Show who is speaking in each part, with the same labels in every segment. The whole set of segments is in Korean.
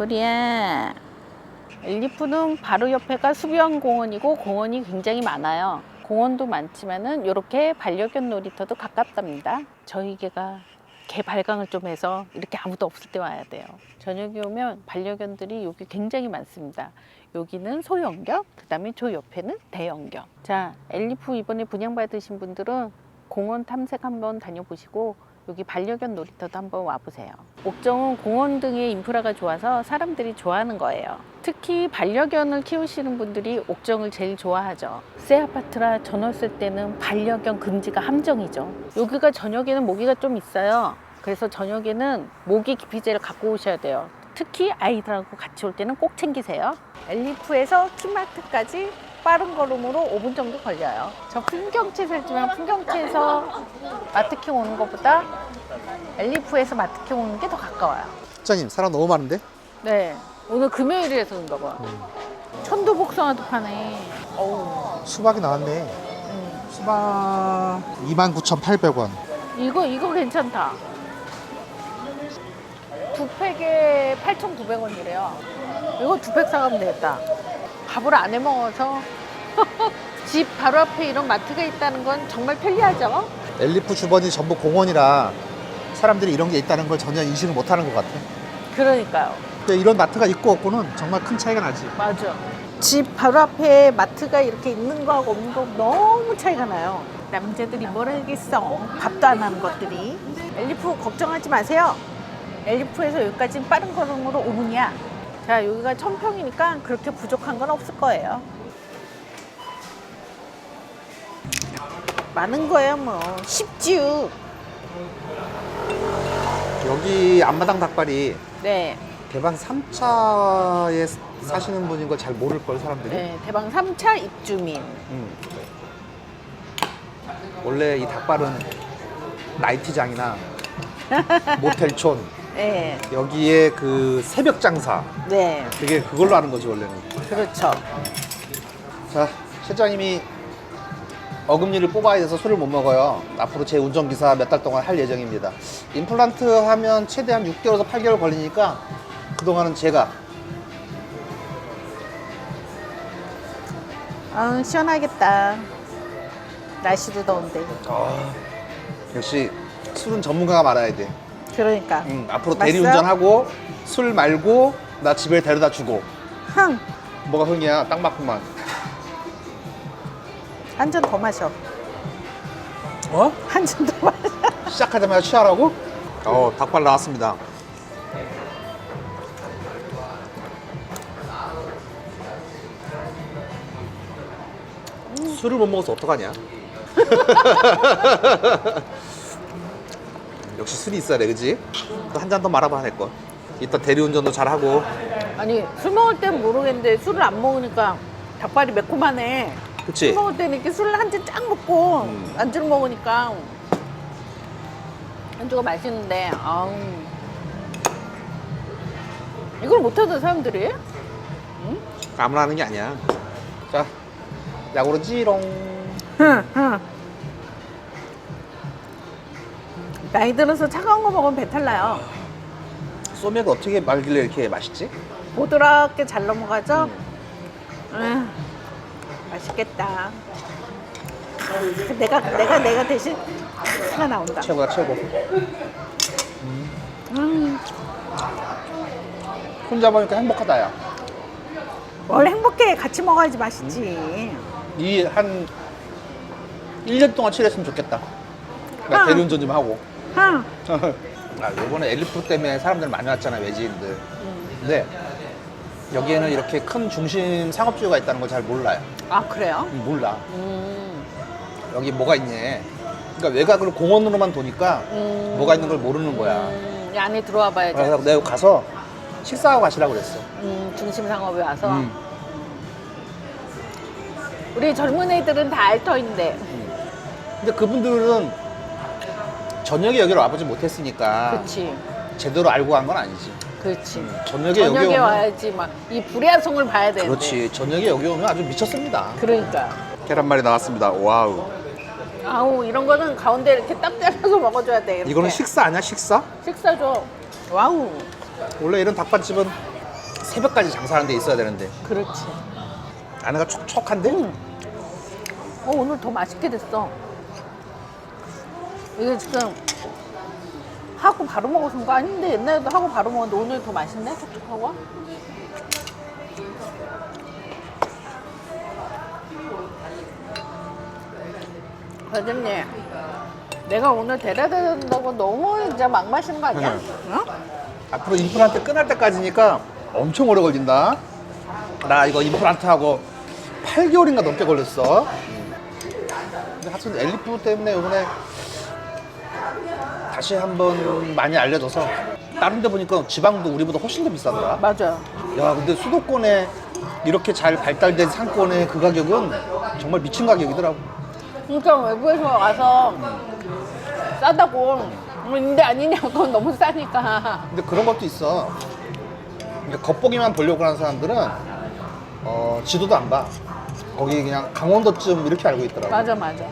Speaker 1: 보리야. 엘리프는 바로 옆에가 수변 공원이고 공원이 굉장히 많아요. 공원도 많지만은 이렇게 반려견 놀이터도 가깝답니다. 저희 개가 개 발광을 좀 해서 이렇게 아무도 없을 때 와야 돼요. 저녁에 오면 반려견들이 여기 굉장히 많습니다. 여기는 소형견, 그 다음에 저 옆에는 대형견. 자, 엘리프 이번에 분양받으신 분들은 공원 탐색 한번 다녀보시고 여기 반려견 놀이터도 한번 와보세요. 옥정은 공원 등의 인프라가 좋아서 사람들이 좋아하는 거예요. 특히 반려견을 키우시는 분들이 옥정을 제일 좋아하죠. 새 아파트라 전월 쓸 때는 반려견 금지가 함정이죠. 여기가 저녁에는 모기가 좀 있어요. 그래서 저녁에는 모기 기피제를 갖고 오셔야 돼요. 특히 아이들하고 같이 올 때는 꼭 챙기세요. 엘리프에서 키마트까지 빠른 걸음으로 5분 정도 걸려요. 저 풍경채 살지만 풍경채에서 마트킹 오는 것보다 엘리프에서 마트킹 오는 게 더 가까워요.
Speaker 2: 사장님 사람 너무 많은데?
Speaker 1: 네. 오늘 금요일이라서 그런가 봐. 천도복숭아도 파네. 어우.
Speaker 2: 수박이 나왔네.
Speaker 1: 음.
Speaker 2: 수박 29,800원.
Speaker 1: 이거, 이거 괜찮다. 두 팩에 8,900원이래요. 이거 두 팩 사가면 되겠다. 밥을 안 해 먹어서 집 바로 앞에 이런 마트가 있다는 건 정말 편리하죠?
Speaker 2: 엘리프 주변이 전부 공원이라 사람들이 이런 게 있다는 걸 전혀 인식을 못 하는 것 같아.
Speaker 1: 그러니까요.
Speaker 2: 근데 이런 마트가 있고 없고는 정말 큰 차이가 나지.
Speaker 1: 맞아. 집 바로 앞에 마트가 이렇게 있는 거하고 없는 거 너무 차이가 나요. 남자들이 뭘 알겠어. 밥도 안 하는 것들이. 엘리프 걱정하지 마세요. 엘리프에서 여기까지 빠른 걸음으로 5분이야. 자, 여기가 천평이니까 그렇게 부족한 건 없을 거예요. 많은 거예요, 뭐. 쉽지요.
Speaker 2: 여기 앞마당 닭발이
Speaker 1: 네.
Speaker 2: 대방 3차에 사시는 분인 걸 잘 모를 걸 사람들이.
Speaker 1: 네. 대방 3차 입주민.
Speaker 2: 음. 원래 이 닭발은 나이트장이나 모텔촌
Speaker 1: 네.
Speaker 2: 여기에 그 새벽 장사
Speaker 1: 네.
Speaker 2: 그게 그걸로 하는 거지 원래는.
Speaker 1: 그렇죠.
Speaker 2: 자 실장님이 어금니를 뽑아야 돼서 술을 못 먹어요. 앞으로 제 운전기사 몇 달 동안 할 예정입니다. 임플란트 하면 최대한 6개월에서 8개월 걸리니까 그동안은 제가
Speaker 1: 아, 시원하겠다. 날씨도 더운데.
Speaker 2: 아, 역시 술은 전문가가 많아야 돼.
Speaker 1: 그러니까.
Speaker 2: 응, 앞으로
Speaker 1: 맛있어요?
Speaker 2: 대리운전하고 술 말고 나 집에 데려다 주고
Speaker 1: 흥!
Speaker 2: 뭐가 흥이야 딱 맞구만
Speaker 1: 한 잔 더 마셔.
Speaker 2: 어?
Speaker 1: 한 잔 더 마셔.
Speaker 2: 시작하자마자 취하라고? 어 닭발 나왔습니다 술을 못 먹어서 어떡하냐 역시 술이 있어야 돼 그지? 또한잔 더 말아봐 내거 이따 대리운전도 잘하고
Speaker 1: 아니, 술 먹을 땐 모르겠는데 술을 안 먹으니까 닭발이 매콤하네.
Speaker 2: 그치?
Speaker 1: 술 먹을 때는 이렇게 술을 한 잔 쫙 먹고
Speaker 2: 음.
Speaker 1: 안주를 먹으니까 안주가 맛있는데, 아우. 이걸 못하던 사람들이?
Speaker 2: 아무나 하는 게 아니야 자 약으로 찌롱
Speaker 1: 나이 들어서 차가운 거 먹으면 배탈 나요.
Speaker 2: 소맥 어떻게 말길래 이렇게 맛있지?
Speaker 1: 보드랍게 잘 넘어가죠? 음, 맛있겠다. 내가 내가 내가 대신 하나 나온다.
Speaker 2: 최고야 최고
Speaker 1: 음,
Speaker 2: 혼자 보니까 행복하다 야.
Speaker 1: 뭘 행복해 같이 먹어야지 맛있지.
Speaker 2: 이 한 1년 동안 칠했으면 좋겠다 나
Speaker 1: 아.
Speaker 2: 대리운전 좀 하고
Speaker 1: 흥.
Speaker 2: 아, 요번에 엘리프 때문에 사람들 많이 왔잖아 외지인들 근데 여기에는 이렇게 큰 중심 상업지구가 있다는 걸 잘 몰라요
Speaker 1: 아 그래요?
Speaker 2: 음, 몰라
Speaker 1: 음,
Speaker 2: 여기 뭐가 있네 그러니까 외곽을 공원으로만 도니까
Speaker 1: 음.
Speaker 2: 뭐가 있는 걸 모르는 거야
Speaker 1: 음, 이 안에 들어와 봐야지.
Speaker 2: 그래서 내가 가서 식사하고 가시라고 그랬어
Speaker 1: 음, 중심 상업에 와서
Speaker 2: 음.
Speaker 1: 우리 젊은 애들은 다 알터인데.
Speaker 2: 근데 그분들은 저녁에 여기로 와보지 못했으니까
Speaker 1: 그렇지,
Speaker 2: 제대로 알고 간 건 아니지
Speaker 1: 그렇지.
Speaker 2: 저녁에,
Speaker 1: 저녁에
Speaker 2: 여기 오면
Speaker 1: 와야지 막 이 불야성을 봐야 되는데.
Speaker 2: 그렇지 저녁에 여기 오면 아주 미쳤습니다
Speaker 1: 그러니까.
Speaker 2: 계란말이 나왔습니다 와우
Speaker 1: 아우 이런 거는 가운데 이렇게 딱 잘라서 먹어줘야 돼. 이렇게.
Speaker 2: 이거는 식사 아니야 식사?
Speaker 1: 식사죠. 와우.
Speaker 2: 원래 이런 닭발집은 새벽까지 장사하는 데 있어야 되는데
Speaker 1: 그렇지.
Speaker 2: 안에가 촉촉한데?
Speaker 1: 음. 어, 오늘 더 맛있게 됐어. 이게 지금 하고 바로 먹어서 거 아닌데 옛날에도 하고 바로 먹었는데 오늘 더 맛있네? 촉촉하고? 과장님, 내가 오늘 데려다 준다고 너무 진짜 막 마시는 거 아니야?
Speaker 2: 응.
Speaker 1: 어?
Speaker 2: 앞으로 임플란트 끝날 때까지니까 엄청 오래 걸린다. 나 이거 임플란트 하고 8개월인가 넘게 걸렸어. 근데 하여튼 엘리프 때문에 이번에 다시 한번 많이 알려져서 다른 데 보니까 지방도 우리보다 훨씬 더 비싸더라.
Speaker 1: 맞아요.
Speaker 2: 야, 근데 수도권에 이렇게 잘 발달된 상권의 그 가격은 정말 미친 가격이더라고.
Speaker 1: 그러니까 외부에서 와서 싸다고 근데 아니냐고 그건 너무 싸니까
Speaker 2: 근데 그런 것도 있어. 그러니까 겉보기만 보려고 하는 사람들은 어, 지도도 안 봐. 거기 그냥 강원도쯤 이렇게 알고 있더라고.
Speaker 1: 맞아 맞아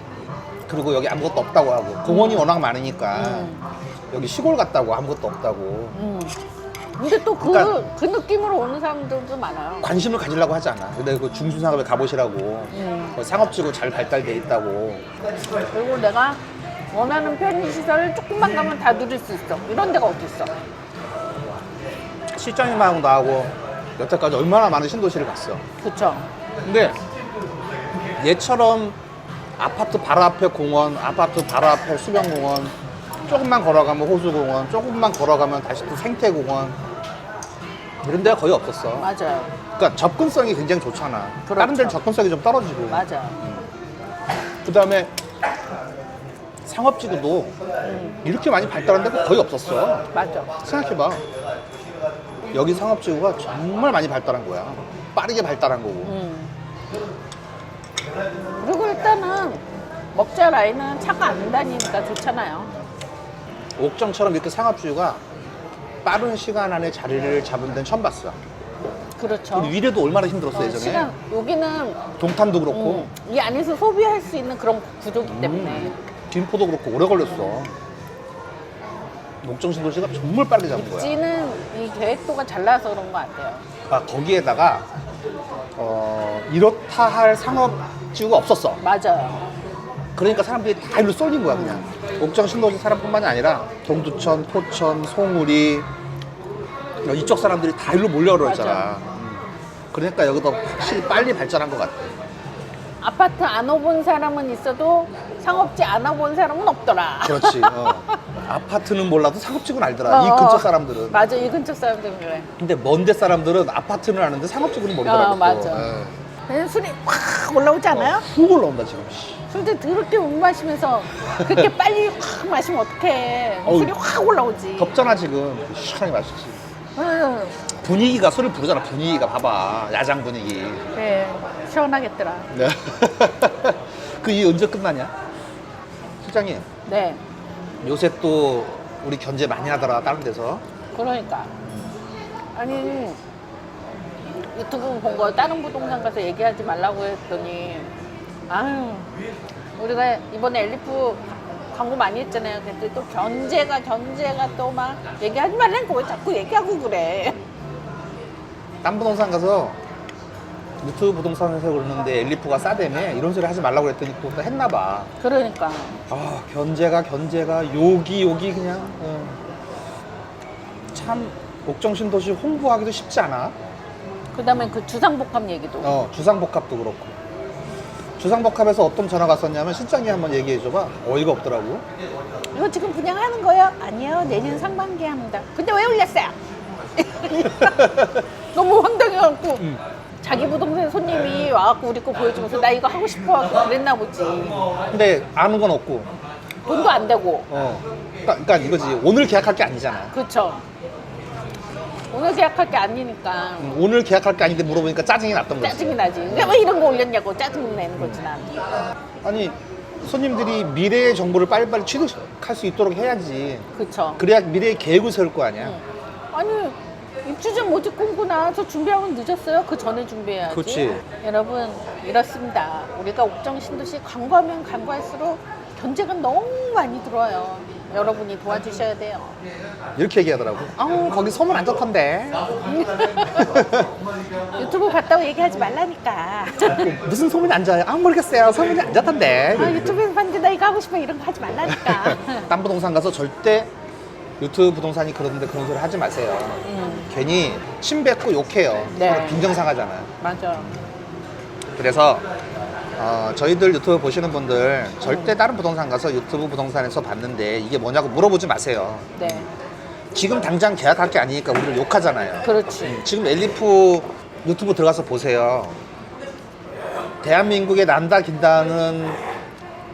Speaker 2: 그리고 여기 아무것도 없다고 하고 공원이 워낙 많으니까
Speaker 1: 음.
Speaker 2: 여기 시골 같다고 아무것도 없다고
Speaker 1: 음. 근데 또 그그
Speaker 2: 그러니까-
Speaker 1: 느낌으로 오는 사람들도 많아요
Speaker 2: 관심을 가지려고 하지 않아. 근데 그 중순상업에 가보시라고
Speaker 1: 음.
Speaker 2: 거기 상업지구 잘 발달돼 있다고.
Speaker 1: 그리고 내가 원하는 편의시설을 조금만 가면 다 누릴 수 있어 이런 데가 어디 있어
Speaker 2: 실장님하고 나하고 여태까지 얼마나 많은 신도시를 갔어.
Speaker 1: 그쵸
Speaker 2: 근데 얘처럼 아파트 바로 앞에 공원, 아파트 바로 앞에 수변공원, 조금만 걸어가면 호수공원, 조금만 걸어가면 다시 또 생태공원 이런 데가 거의 없었어.
Speaker 1: 맞아요
Speaker 2: 그러니까 접근성이 굉장히 좋잖아.
Speaker 1: 그렇죠.
Speaker 2: 다른 데는 접근성이 좀 떨어지고.
Speaker 1: 맞아
Speaker 2: 그 다음에 상업지구도
Speaker 1: 음.
Speaker 2: 이렇게 많이 발달한 데가 거의 없었어.
Speaker 1: 맞아
Speaker 2: 생각해봐. 여기 상업지구가 정말 많이 발달한 거야. 빠르게 발달한 거고.
Speaker 1: 음. 그리고 일단은 먹자 라인은 차가 안 다니니까 좋잖아요
Speaker 2: 옥정처럼 이렇게 상업주유가 빠른 시간 안에 자리를 잡은 데는 처음 봤어.
Speaker 1: 그렇죠
Speaker 2: 우리 위례도 얼마나 힘들었어
Speaker 1: 어,
Speaker 2: 예전에.
Speaker 1: 시간 여기는
Speaker 2: 동탄도 그렇고
Speaker 1: 음, 이 안에서 소비할 수 있는 그런 구조기 때문에
Speaker 2: 음, 김포도 그렇고 오래 걸렸어. 옥정 신도시가 정말 빠르게 잡은 거야.
Speaker 1: 입지는 이 계획도가 잘 나와서 그런 것 같아요.
Speaker 2: 아, 거기에다가 어, 이렇다 할 상업 지구가 없었어.
Speaker 1: 맞아요.
Speaker 2: 그러니까 사람들이 다 일로 쏠린 거야 그냥. 옥정 신도시 사람뿐만이 아니라 동두천, 포천, 송우리 이쪽 사람들이 다 일로
Speaker 1: 몰려들었잖아.
Speaker 2: 음. 그러니까 여기도 확실히 빨리 발전한 것 같아.
Speaker 1: 아파트 안 와본 사람은 있어도 상업지 안 와본 사람은 없더라.
Speaker 2: 그렇지. 어. 아파트는 몰라도 상업지구는 알더라. 이
Speaker 1: 어,
Speaker 2: 근처 사람들은.
Speaker 1: 맞아, 이 근처 사람들은 그래.
Speaker 2: 근데 먼데 사람들은 아파트는 아는데 상업지구는 모르더라고.
Speaker 1: 어, 맞아.
Speaker 2: 또. 예.
Speaker 1: 그냥 술이 확 올라오지 않아요?
Speaker 2: 어, 훅 올라온다 지금. 씨.
Speaker 1: 술도 더럽게 못 마시면서 그렇게 빨리 확 마시면 어떡해.
Speaker 2: 어우,
Speaker 1: 술이 확 올라오지.
Speaker 2: 덥잖아 지금. 시원하게 마시지.
Speaker 1: 응,
Speaker 2: 분위기가 술을 부르잖아. 분위기가 봐봐. 야장 분위기.
Speaker 1: 그래, 시원하겠더라.
Speaker 2: 네. 그이 언제 끝나냐? 실장님
Speaker 1: 네,
Speaker 2: 요새 또 우리 견제 많이 하더라 다른 데서.
Speaker 1: 그러니까. 아니, 유튜브 본 거 다른 부동산 가서 얘기하지 말라고 했더니, 아유, 우리가 이번에 엘리프 광고 많이 했잖아요. 근데 또 견제가, 견제가 또 막 얘기하지 말라니까 왜 자꾸 얘기하고 그래.
Speaker 2: 딴 부동산 가서 유튜브 부동산에서 그러는데 엘리프가 싸대며 이런 소리 하지 말라고 그랬더니 또 했나 봐.
Speaker 1: 그러니까.
Speaker 2: 아 견제가 견제가 욕이 욕이 그냥 어. 참 옥정신 도시 홍보하기도 쉽지 않아.
Speaker 1: 그 다음에 그 주상복합 얘기도.
Speaker 2: 어 주상복합도 그렇고. 주상복합에서 어떤 전화가 왔었냐면 실장이 한번 얘기해줘봐. 어이가 없더라고.
Speaker 1: 이거 지금 분양하는 거예요? 아니요, 내년 상반기에 합니다. 근데 왜 올렸어요? 너무 황당해갖고.
Speaker 2: 음.
Speaker 1: 자기 부동산 손님이 와갖고 우리 거 보여주면서 나 이거 하고 싶어 하고 그랬나 보지.
Speaker 2: 근데 아는 건 없고.
Speaker 1: 돈도 안 되고.
Speaker 2: 어. 그러니까, 그러니까 이거지. 오늘 계약할 게 아니잖아.
Speaker 1: 그쵸. 오늘 계약할 게 아니니까
Speaker 2: 음, 오늘 계약할 게 아닌데 물어보니까 짜증이 났던 거지.
Speaker 1: 짜증이 나지. 근데 왜 이런 거 올렸냐고 짜증 내는 거지, 난.
Speaker 2: 아니 손님들이 미래의 정보를 빨리빨리 취득할 수 있도록 해야지.
Speaker 1: 그쵸.
Speaker 2: 그래야 미래의 계획을 세울 거 아니야.
Speaker 1: 응. 아니, 입주자 모집 공고나 저 준비하면 늦었어요. 그 전에 준비해야지.
Speaker 2: 그치.
Speaker 1: 여러분, 이렇습니다. 우리가 옥정 신도시 광고하면 광고할수록 견제가 너무 많이 들어와요. 여러분이 도와주셔야 돼요.
Speaker 2: 이렇게 얘기하더라고. 아 거기 소문 안 좋던데.
Speaker 1: 유튜브 봤다고 얘기하지 말라니까.
Speaker 2: 무슨 소문이 안 좋아요? 아 모르겠어요. 소문이 안 좋던데.
Speaker 1: 아, 유튜브에서 봤는데 나 이거 하고 싶어 이런 거 하지 말라니까.
Speaker 2: 딴 부동산 가서 절대 유튜브 부동산이 그러는데 그런 소리 하지 마세요.
Speaker 1: 음,
Speaker 2: 괜히 침 뱉고 욕해요.
Speaker 1: 네.
Speaker 2: 빈정상하잖아요.
Speaker 1: 맞아.
Speaker 2: 그래서 어, 저희들 유튜브 보시는 분들 절대 다른 부동산 가서 유튜브 부동산에서 봤는데 이게 뭐냐고 물어보지 마세요.
Speaker 1: 네,
Speaker 2: 지금 당장 계약할 게 아니니까 우리를 욕하잖아요.
Speaker 1: 그렇지.
Speaker 2: 지금 엘리프 유튜브 들어가서 보세요. 대한민국에 난다 긴다는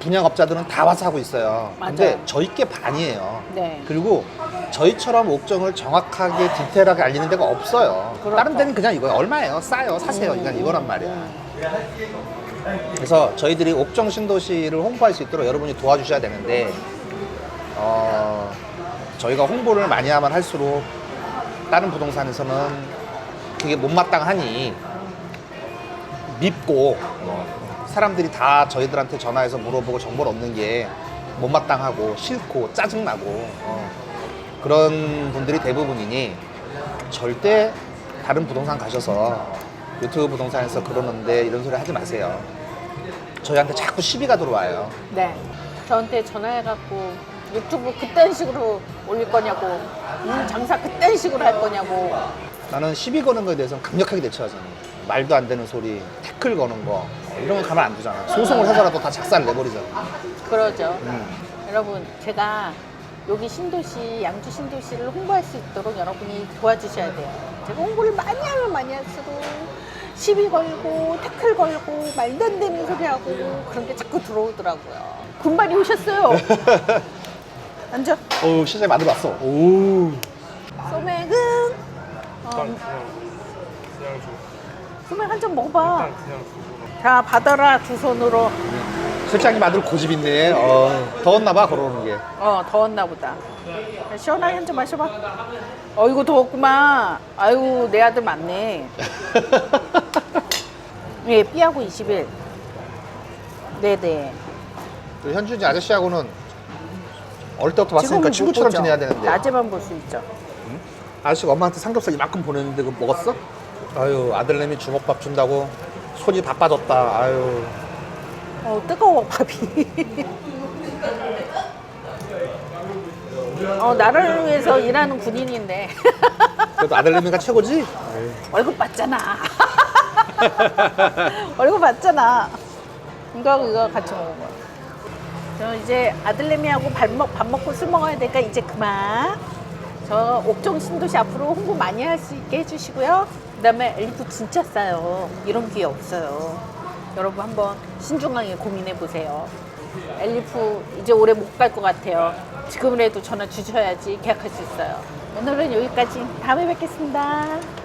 Speaker 2: 분양업자들은 다 와서 하고 있어요. 근데
Speaker 1: 맞아요.
Speaker 2: 저희 게 반이에요.
Speaker 1: 네.
Speaker 2: 그리고 저희처럼 옥정을 정확하게 디테일하게 알리는 데가 없어요.
Speaker 1: 그렇죠.
Speaker 2: 다른 데는 그냥 이거 얼마예요? 싸요, 사세요.
Speaker 1: 음.
Speaker 2: 이건 이거란 말이야. 그래서 저희들이 옥정 신도시를 홍보할 수 있도록 여러분이 도와주셔야 되는데 어, 저희가 홍보를 많이 하면 할수록 다른 부동산에서는 그게 못마땅하니 밉고 어, 사람들이 다 저희들한테 전화해서 물어보고 정보를 얻는 게 못마땅하고 싫고 짜증나고 어, 그런 분들이 대부분이니 절대 다른 부동산 가셔서 유튜브 부동산에서 그러는데 이런 소리 하지 마세요. 저희한테 자꾸 시비가 들어와요.
Speaker 1: 네. 저한테 전화해갖고 유튜브 그딴 식으로 올릴 거냐고, 음, 장사 그딴 식으로 할 거냐고.
Speaker 2: 나는 시비 거는 거에 대해서는 강력하게 대처하잖아. 말도 안 되는 소리, 태클 거는 거 이런 거 가면 안 되잖아. 소송을 하더라도 다 작사를 내버리잖아.
Speaker 1: 그러죠.
Speaker 2: 음.
Speaker 1: 여러분, 제가 여기 신도시, 양주 신도시를 홍보할 수 있도록 여러분이 도와주셔야 돼요. 제가 홍보를 많이 하면 많이 할수록 시비 걸고, 태클 걸고, 말도 안 되는 소리 하고, 그런 게 자꾸 들어오더라고요. 군발이 오셨어요. 앉아.
Speaker 2: 어우 시장에 마늘 왔어. 오.
Speaker 1: 소맥은, 어,
Speaker 3: 그냥 줘.
Speaker 1: 소맥 한 잔 먹어봐.
Speaker 3: 그냥.
Speaker 1: 자, 받아라, 두 손으로.
Speaker 2: 실장님 마늘 고집 있네. 어, 더웠나 봐 걸어오는 게.
Speaker 1: 어, 더웠나 보다. 자, 시원하게 한 잔 마셔봐. 어이구, 더웠구만. 아유, 내 아들 많네. 예, B하고 21. 네네.
Speaker 2: 그 현준이 아저씨하고는 어릴 때부터 봤으니까
Speaker 1: 지금은
Speaker 2: 친구처럼
Speaker 1: 못 보죠.
Speaker 2: 지내야 되는데.
Speaker 1: 낮에만 볼 수 있죠.
Speaker 2: 아저씨가 엄마한테 삼겹살 이만큼 보냈는데 그거 먹었어? 아유 아들내미 주먹밥 준다고 손이 바빠졌다. 아유
Speaker 1: 어, 뜨거워, 밥이. 어, 나를 위해서 일하는 군인인데.
Speaker 2: 그래도 아들내미가 최고지?
Speaker 1: 월급 받잖아. 월급 받잖아. 이거하고 이거 같이 먹은 거야. 저 이제 아들내미하고 밥, 먹, 밥 먹고 술 먹어야 되니까 이제 그만. 저 옥정 신도시 앞으로 홍보 많이 할 수 있게 해주시고요. 그 다음에 엘리프 진짜 싸요. 이런 기회 없어요. 여러분 한번 신중하게 고민해 보세요. 엘리프 이제 올해 못 갈 것 같아요. 지금이라도 전화 주셔야지 계약할 수 있어요. 오늘은 여기까지. 다음에 뵙겠습니다.